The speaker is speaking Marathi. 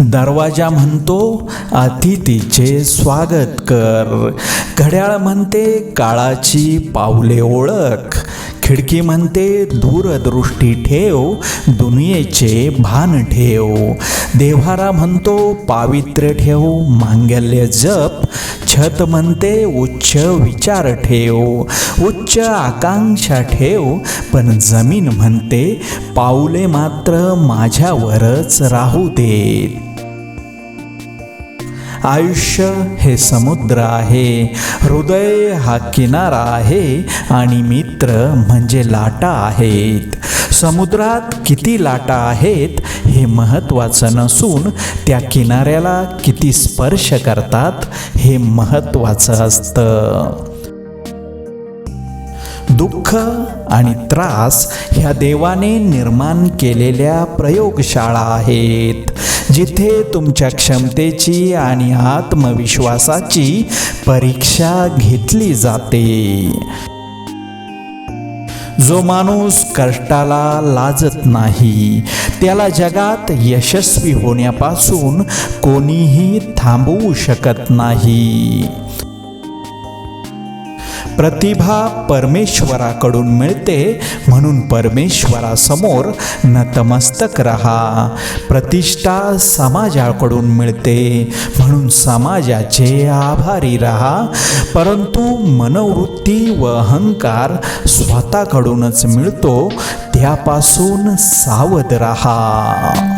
दरवाजा म्हणतो अतिथीचे स्वागत कर. घड्याळ म्हणते काळाची पावले ओळख. खिडकी म्हणते दूरदृष्टी ठेव दुनियेचे भान ठेव. देव्हारा म्हणतो पावित्र्य ठेव मांगल्य जप. छत म्हणते उच्च विचार ठेव. उच्च आकांक्षा ठेव पण जमीन म्हणते पाऊले मात्र माझ्यावरच राहू देत. आयुष्य हे समुद्र आहे हृदय हा किनारा आहे आणि मित्र म्हणजे लाटा आहेत. समुद्रात किती लाटा आहेत हे महत्त्वाचं नसून त्या किनाऱ्याला किती स्पर्श करतात हे महत्त्वाचं असतं. दुःख आणि त्रास ह्या देवाने निर्माण केलेल्या प्रयोगशाळा आहेत. जिथे तुमच्या क्षमतेची आणि आत्मविश्वासाची परीक्षा घेतली जाते. जो माणूस कष्टाला लाजत नाही त्याला जगात यशस्वी होण्यापासून कोणीही थांबवू शकत नाही. प्रतिभा परमेश्वराकडून मिळते म्हणून परमेश्वरासमोर नतमस्तक रहा. प्रतिष्ठा समाजाकडून मिळते म्हणून समाजाचे आभारी रहा. परंतु मनोवृत्ती व अहंकार स्वतःकडूनच मिळतो त्यापासून सावध रहा.